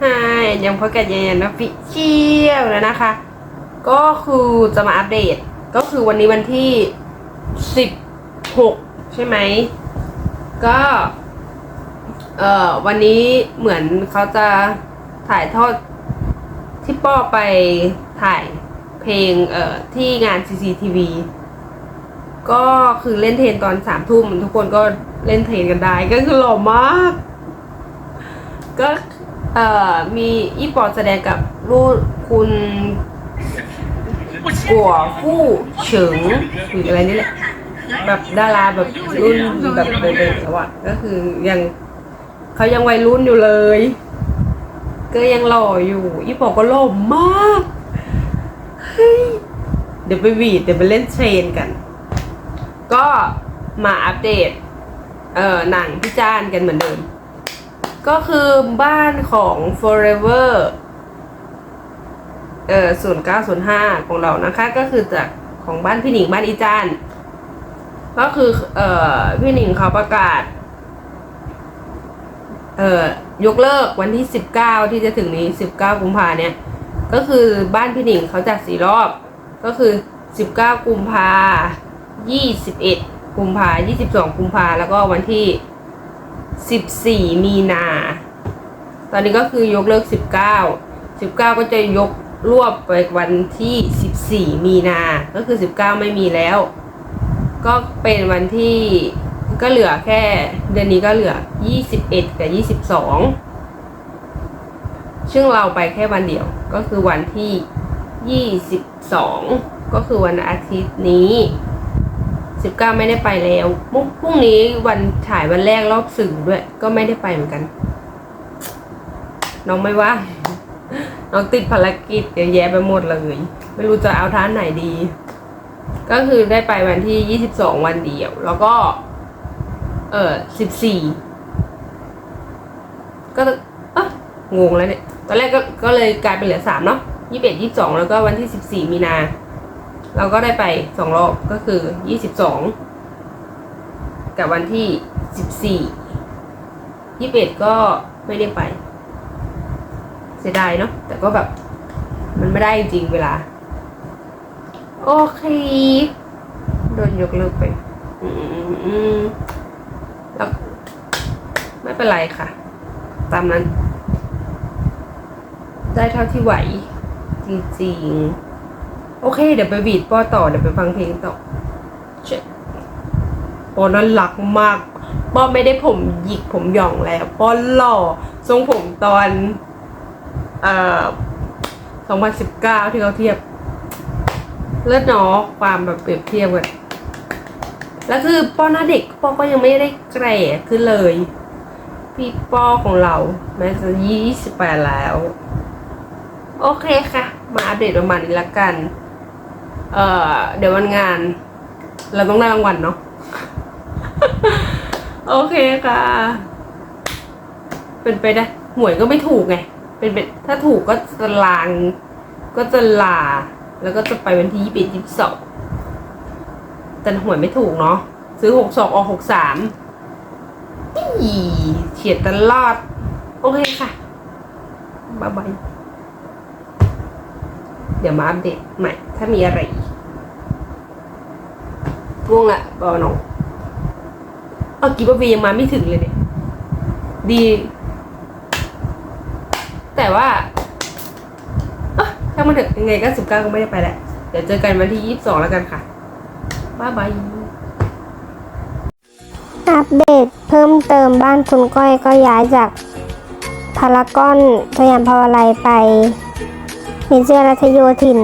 ใช่ยังพบกันยังนะฟิเชียลแล้วนะคะ ก็คือจะมาอัปเดต ก็คือวันนี้วันที่สิบหกใช่ไหม ก็เอ่อวันนี้เหมือนเขาจะถ่ายทอดที่ป้อไปถ่ายเพลงเอ่อที่งาน CCTV ก็คือเล่นเทนตอนสามทุ่มทุกคนก็เล่นเทนกันได้ ก็คือหล่อมาก ก็ เอ่อมีอีปอแสดงกับลูกคุณกัวฟู่เฉิงหรืออะไรนี่แหละแบบดาราแบบรุ่นแบบเด็กๆแล้วอะก็คือยังเขายังวัยรุ่นอยู่เลย ก็ยังหล่ออยู่อีปอก็หล่อมากเฮ้ยเดี๋ยวไปวีดเดี๋ยวไปเล่นเทรนกัน ก็มาอัปเดตเอ่อหนังพี่จ้านกันเหมือนเดิม ก็คือบ้านของ forever เอ่อศูนย์เก้าศูนย์ห้าของเรานะคะ ก็คือจากของบ้านพี่หนิงบ้านอีจานก็คือเอ่อพี่หนิงเขาประกาศ เอ่อยกเลิกวันที่สิบเก้าที่จะถึงนี้สิบเก้ากุมภาเนี่ย ก็คือบ้านพี่หนิงเขาจัดสี่รอบ ก็คือสิบเก้ากุมภายี่สิบเอ็ดกุมภายี่สิบสองกุมภาแล้วก็วันที่ สิบสี่มีนา ตอนนี้ก็คือยกเลิกสิบเก้าสิบเก้าก็จะยกรวบไปวันที่สิบสี่มีนา ก็คือสิบเก้าไม่มีแล้ว ก็เป็นวันที่ก็เหลือแค่ เดือนนี้ก็เหลือยี่สิบเอ็ดกับยี่สิบสองซึ่งเราไปแค่วันเดียว ก็คือวันที่ยี่สิบสองก็คือวันอาทิตย์นี้ สิบเก้าไม่ได้ไปแล้วพรุ่งพรุ่งนี้วันถ่ายวันแรกรอบสื่อด้วย ก็ไม่ได้ไปเหมือนกัน น้องไม่ว่า น้องติดภารกิจเยอะแยะไปหมดเลย ไม่รู้จะเอาท่านไหนดี ก็คือได้ไปวันที่ยี่สิบสองวันเดียว แล้วก็ เออสิบสี่ก็เอะงงแล้วเนี่ย ตอนแรกก็ก็เลยกลายเป็นเหลือสามเนาะยี่สิบเอ็ดยี่สิบสองแล้วก็วันที่สิบสี่มีนา เราก็ได้ไปสองรอบก็คือยี่สิบสองกับวันที่สิบสี่ยี่สิบเอ็ดก็ไม่ได้ไปเสียดายเนาะแต่ก็แบบ มันไม่ได้จริงๆเวลา โอเค โดนยกเลิกไป อืมอืมแล้วไม่เป็นไรค่ะ ตามนั้น ได้เท่าที่ไหว จริงๆ โอเค เดี๋ยวไปบีดป้อต่อ เดี๋ยวไปฟังเพลงต่อเช็คป้อน่ารักมาก ป้อไม่ได้ผมหยิกผมหย่องแล้ว ป้อหล่อ ทรงผมตอน เอ่อ2019 ที่เขาเทียบ เลือดเนาะความแบบเปรียบเทียบกันแล้วคือป้อหน้าเด็กป้อก็ยังไม่ได้แก่ขึ้นเลย พี่ป้อของเรา แม้จะยี่สิบแปดแล้ว โอเคค่ะ มาอัปเดตประมาณนี้ละกัน เอ่อเดี๋ยววันงาน เราต้องได้รางวัลเนาะ โอเคค่ะ เป็นไปได้หวยก็ไม่ถูกไง เป็นเป็นถ้าถูกก็จะลาง ก็จะลา แล้วก็จะไปวันที่ยี่สิบยี่สิบสองแต่หวยไม่ถูกเนาะ ซื้อหกสองออกหกสามเฉียดตลอด โอเคค่ะบ๊ายบาย เดี๋ยวมาอัปเดตใหม่ ถ้ามีอะไรอีกง่วงละบอน้องเอากีบวียังมาไม่ถึงเลยเนี่ย ดี แต่ว่าเออถ้ามันถอะยังไงก็สิบเก้าก็ไม่ได้ไปแหละเดี๋ยวเจอกันวันที่ยี่สิบสองแล้วกันค่ะ บ๊ายบาย อัปเดตเพิ่มเติมบ้านคุณก้อยก็ย้ายจากพารากอนสยามพาวาไลยไป เมเจอร์รัชโยธิน